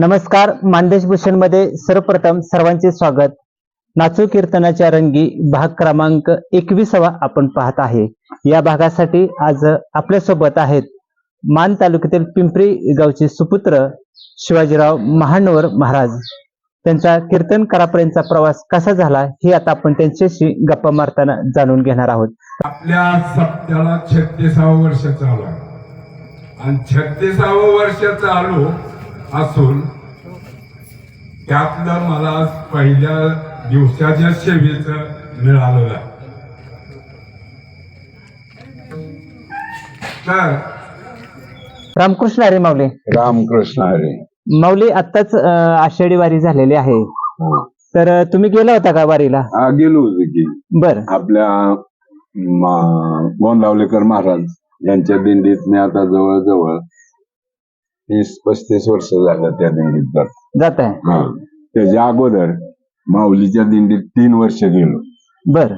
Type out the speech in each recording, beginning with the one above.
नमस्कार मानदेश भूषणमध्ये सर्वप्रथम सर्वांचे स्वागत. नाचू कीर्तनाच्या रंगी भाग क्रमांक एकविसावा आपण पाहत आहे. या भागासाठी आज आपल्यासोबत आहेत मान तालुक्यातील पिंपरी गावचे सुपुत्र शिवाजीराव महानवर महाराज. त्यांचा कीर्तन करापर्यंतचा प्रवास कसा झाला हे आता आपण त्यांच्याशी गप्पा मारताना जाणून घेणार आहोत. आपल्या सप्त्याला छत्तीसावं वर्ष चालू आहे. आणि छत्तीसावं वर्ष चालू असून त्यातलं मला पहिल्या दिवसाच्या सेवेचं मिळालेलं आहे. तर रामकृष्ण अरे माऊली. रामकृष्ण हरे. माऊली आत्ताच आषाढी वारी झालेली आहे. तर अं, तुम्ही गेला होता का वारीला? हा गेलो होतो की. बर. आपल्या मा- गोंदावलेकर महाराज यांच्या दिंडीत मी आता जवळजवळ तीस पस्तीस वर्ष झालं त्या दिंडीत जात. जात आहे. हा. त्याच्या अगोदर माऊलीच्या दिंडीत तीन वर्ष गेलो. बर.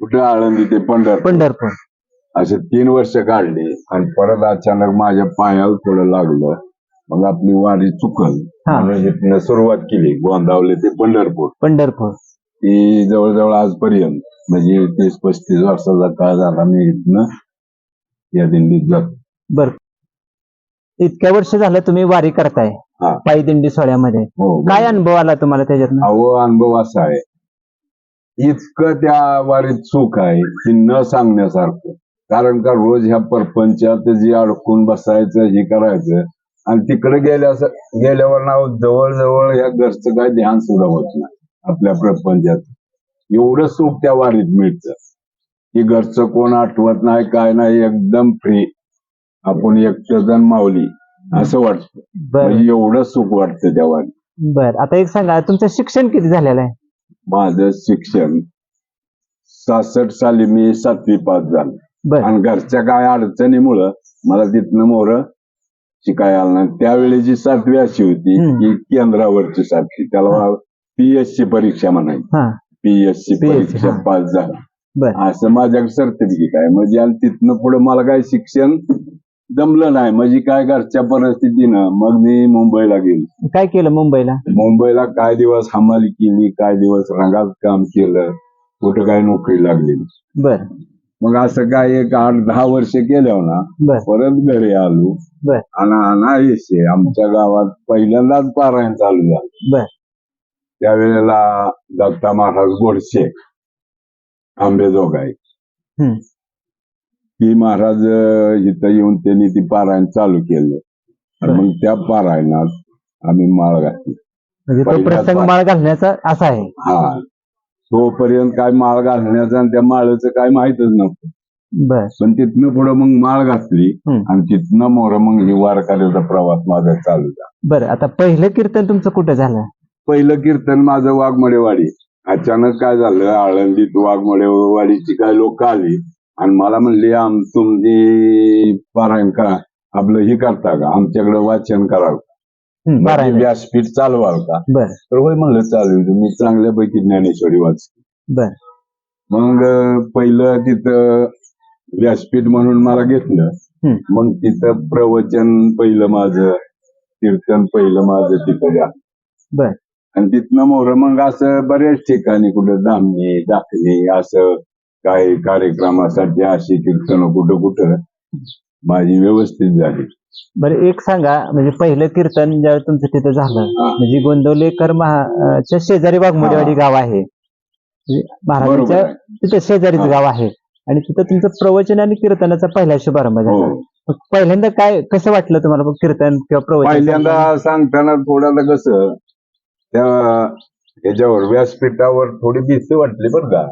कुठं आळंदी ते पंढरपूर. पंढरपूर. असे तीन वर्ष काढली आणि परत अचानक माझ्या पायाला थोडं लागलं. मग आपली वारी चुकल. हा. म्हणून इथनं सुरुवात केली गोंदावले ते पंढरपूर. पंढरपूर. ती जवळजवळ आजपर्यंत म्हणजे तीस पस्तीस वर्षाचा काळ झाला मी इथनं या दिंडीत जातो. बर. इतक्या वर्ष झालं तुम्ही वारी करताय. हा. पायी दिंडी सोहळ्यामध्ये. हो काय अनुभव आला तुम्हाला त्याच्यातनं? अहो अनुभव असा आहे. इतकं त्या वारीत सुख आहे की न सांगण्यासारखं. कारण का रोज ह्या परपंचात जी अडकून बसायचं हे करायचं आणि तिकडे गेल्या गेल्यावर ना जवळजवळ या घरचं काय ध्यान सुद्धा होत नाही आपल्या प्रपंचात. एवढं सुख त्या वारीत मिळतं. की घरचं कोण आठवत नाही काय नाही एकदम फ्री आपण एकटं जण माऊली असं वाटतं. बर. म्हणजे एवढं सुख वाटतं वारीत बर. आता एक सांगा तुमचं शिक्षण किती झालेलं आहे? माझं शिक्षण सहासष्ट साली मी सातवी पास झालो. बर. आणि घरच्या काय अडचणीमुळं मला तिथनं मोर शिकायला आलं नाही. त्यावेळी जी सातवी अशी होती हम्म. की केंद्रावरची सातवी. त्याला पीएससी परीक्षा म्हणायची. हा. पीएससी परीक्षा हा. पास झाला. असं माझ्याकडे सर्टिफिकेट आहे. म्हणजे आणि तिथनं पुढे मला काय शिक्षण जमलं नाही. म्हणजे काय घरच्या परिस्थितीनं मग मी मुंबईला गेलो. काय केलं मुंबईला? मुंबईला काय दिवस हमाली केली काय दिवस रंगात काम केलं कुठं काय नोकरी लागली. बर. मग असं काय एक आठ दहा वर्ष केल्यावर ना बर. परत घरी आलो. बर. आणि नाहीशे आमच्या गावात पहिल्यांदाच पारायण चालू झालं. बर. त्यावेळेला दत्ता महाराज गोडसे आंबेजोगाई. हम्म. ती महाराज इथं येऊन त्यांनी ती पारायण चालू केलं. आणि मग त्या पारायणात आम्ही माळ घातली. म्हणजे तो प्रसंग माळ घालण्याचा असा आहे. हा. तोपर्यंत काय माळ घालण्याचं आणि त्या माळेचं काय माहितच नव्हतं. बर. पण तिथनं पुढे मग माळ घातली हम्म. आणि तिथनं मोर मग ही वारकऱ्याचा प्रवास माझा चालू झाला. बर आता पहिलं कीर्तन तुमचं कुठं झालं? पहिलं कीर्तन माझं वाघमडेवाडी. अचानक काय झालं आळंदीत वाघमडेवाडीची काय लोक आली. आणि मला म्हणले आम तुमची पारायण करा आपलं हे करता का? आमच्याकडे वाचन कराल का? म्हणजे व्यासपीठ चालवाल का? बर. तर होय म्हणलं चालू मी चांगल्यापैकी ज्ञानेश्वरी वाचते. बर. मग अं, पहिलं तिथं व्यासपीठ म्हणून मला घेतलं. मग तिथं प्रवचन पहिलं माझं कीर्तन पहिलं माझं तिथं झालं. बर. आणि तिथनं मोर मग असं बऱ्याच ठिकाणी कुठं धामणी दाखणी असं काही कार्यक्रमासाठी अशी कीर्तन कुठं कुठं माझी व्यवस्थित झाली. बरं एक सांगा म्हणजे पहिलं कीर्तन ज्यावेळी तुमचं तिथं झालं हा. म्हणजे गोंदवलेकर महा च्या शेजारी वाघमोडेवाडी गाव आहे. म्हणजे बरोबर महाराजांच्या आहे. तिथं शेजारीच हा. गाव आहे. आणि तिथं तुमचं प्रवचन आणि कीर्तनाचा पहिला शुभारंभ झाला. हो. मग पहिल्यांदा काय कसं वाटलं तुम्हाला मग कीर्तन किंवा प्रवचन? पहिल्यांदा सांगताना थोडं कसं त्या ह्याच्यावर व्यासपीठावर थोडी भीती वाटली बरं का.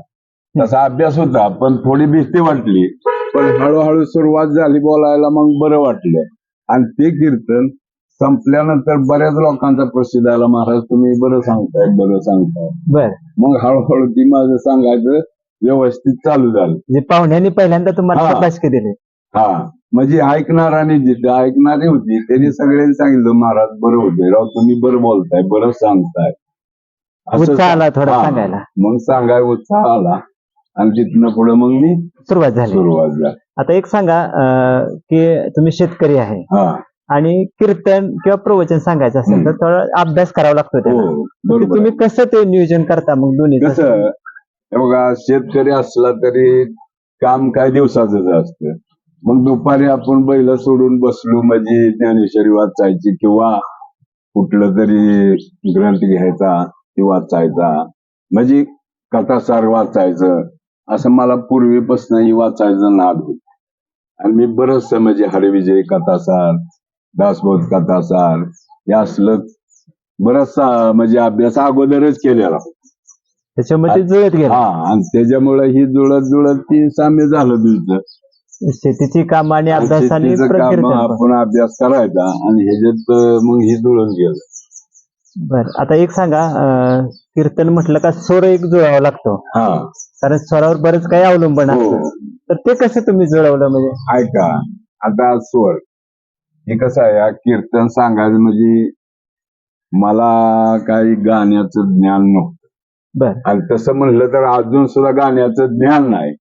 तसा अभ्यास होता पण थोडी भीती वाटली. पण हळूहळू सुरुवात झाली बोलायला मग बरं वाटलं. आणि ते कीर्तन संपल्यानंतर बऱ्याच लोकांचा प्रसिद्ध आला. महाराज तुम्ही बरं सांगताय बरं सांगताय. बर. मग हळूहळू ती माझं सांगायचं व्यवस्थित चालू झालं. म्हणजे पाहुण्यांनी पहिल्यांदा तुम्हाला दिली. हा. म्हणजे ऐकणाराने जिथे ऐकणारी होती त्यांनी सगळ्यांनी सांगितलं महाराज बरं होते राव तुम्ही बरं बोलताय बरं सांगताय. असं उत्साह आला थोडा. सांगायला. मग सांगाय उत्साह आला. आणि तिथनं पुढे मग मी सुरुवात झाली. सुरुवात झाली. आता एक सांगा अं, की तुम्ही शेतकरी आहे. हा. आणि कीर्तन किंवा प्रवचन सांगायचं असेल तर थोडा अभ्यास करावा लागतो त्याला. हो बरोबर तुम्ही कसं ते नियोजन करता मग दोन्ही? कसं हे बघा शेतकरी असला तरी काम काय दिवसाच असतं. मग दुपारी आपण बैल सोडून बसलो म्हणजे ज्ञानेश्वरी वाचायची किंवा कुठलं तरी ग्रंथ घ्यायचा ती वाचायचा. म्हणजे कथासार वाचायचं. असं मला पूर्वीपासूनही वाचायचं नाद होत. आणि मी बरंच म्हणजे हरिविजय कथासार दासबोध कथासार हे असलं बराचसा म्हणजे अभ्यास अगोदरच केलेला त्याच्यामध्ये जुळत गेला. हा आणि त्याच्यामुळे ही जुळत जुळत ती साम्य झालं तुझं शेतीची काम आणि अभ्यासाने शेतीचं काम. आपण अभ्यास करायचा आणि ह्याच्यात मग ही जुळून गेलं. बर आता एक सांगा कीर्तन म्हटलं का स्वर एक जुळावा लागतो. हा. कारण स्वरावर बरंच काही अवलंबन हो. असतं. तर ते कसं तुम्ही जुळवलं म्हणजे? ऐका आता स्वर. हे कसं आहे हा कीर्तन सांगायचं म्हणजे मला काही गाण्याचं ज्ञान नव्हतं. बर. आणि तसं म्हणलं तर अजून सुद्धा गाण्याचं ज्ञान नाही.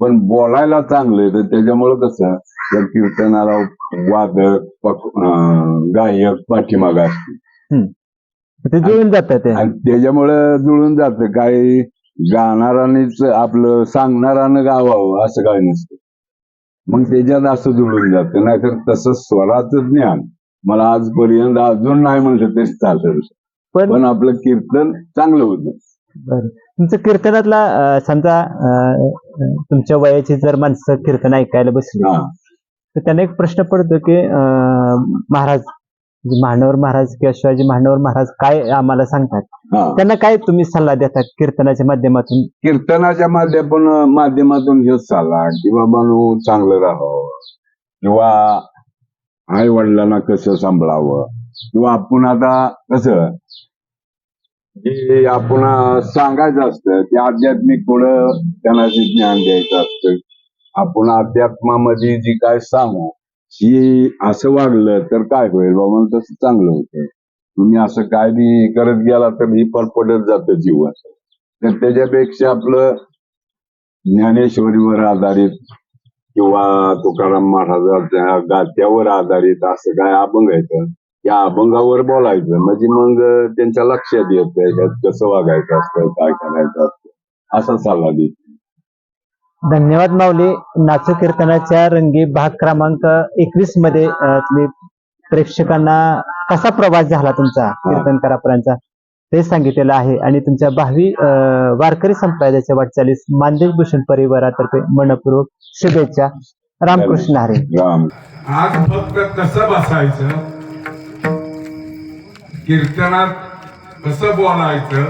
पण बोलायला चांगलं आहे तर त्याच्यामुळं कसं त्या कीर्तनाला वादक पक- अं, गायक पाठीमागा असते ते जुळून जातं ते. आणि त्याच्यामुळं जुळून जातं. काही गाणारानेच आपलं सांगणारानं गावावं असं काय नसतं. मग त्याच्यात असं जुळून जातं. नाहीतर तसं स्वराचं ज्ञान मला आजपर्यंत अजून नाही म्हणलं तरी चालेल. पण आपलं कीर्तन चांगलं होतं. बरं. तुमचं कीर्तनातला समजा तुमच्या वयाची जर माणसं कीर्तन ऐकायला बसली तर त्यांना एक प्रश्न पडतो की महाराज महानवर महाराज किंवा शिवाजी महानवर महाराज काय आम्हाला सांगतात? हा. त्यांना काय तुम्ही सल्ला देतात कीर्तनाच्या माध्यमातून? कीर्तनाच्या माध्यमातून माध्यमातून हेच चालला की बाबा नो चांगलं राहावं. किंवा आई वडिलांना कसं सांभाळावं. किंवा आपण आता कसं जे आपण सांगायचं असतं ते आध्यात्मिक पुढं त्यांना जे ज्ञान द्यायचं असतं. आपण अध्यात्मामध्ये जी काय सांगू ही असं वागलं तर काय होईल? बाबा तसं चांगलं होतं. तुम्ही असं काय बी करत गेला तर ही परपडत जातं जीवन तर त्याच्यापेक्षा आपलं ज्ञानेश्वरीवर आधारित किंवा तुकाराम महाराजांच्या गात्यावर आधारित असं काय अभंग येतं त्या अभंगावर बोलायचं. म्हणजे मग त्यांच्या लक्षात येत कसं वागायचं असतं काय करायचं असतं. असा सल्ला देतो. धन्यवाद माऊली. नाचू कीर्तनाच्या रंगी भाग क्रमांक एकवीसमध्ये प्रेक्षकांना कसा प्रवास झाला तुमचा कीर्तनकारापर्यंतचा ते सांगितलेलं आहे. आणि तुमच्या भावी वारकरी संप्रदायाच्या वाटचालीस मानदेश भूषण परिवारातर्फे मनपूर्वक शुभेच्छा. रामकृष्ण हरे. आज फक्त कसं बसायचं? कीर्तनात कसं बोलायचं?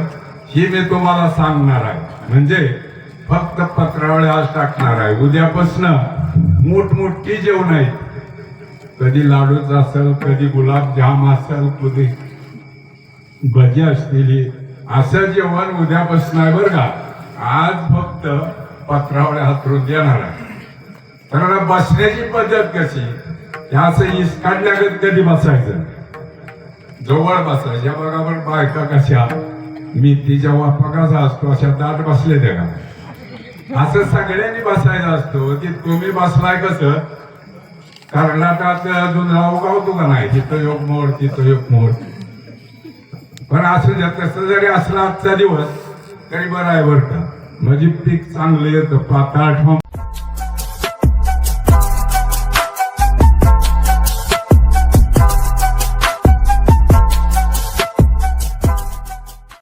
हे मी तुम्हाला सांगणार आहे. म्हणजे फक्त पत्रावळी आज टाकणार आहे. उद्यापासनं मोठमोठी जेवण आहेत कधी लाडूच असेल कधी गुलाबजाम असेल कधी भजी असलेली असं जेवण उद्यापासून आहे बरं का. आज फक्त पत्रावळ्या हातरून देणार आहे. तर बसण्याची पद्धत कशी? हे असं इसकाडल्यागत कधी बसायचं? जवळ बसायच्या बरोबर बायका कशा? मी तिच्या वापकाचा असतो अशा दाट बसले त्या. का असं सगळ्यांनी बसायचं असतो. की तुम्ही बसलाय कसं? कर्नाटकात दुधराव गावतो का नाही? तिथं योग मोड तिथं योग मोड पण असं द्या तसं जरी असला आजचा दिवस तरी बरं आहे बरं का. म्हणजे पीक चांगलं येतं. पाताळ ठोंब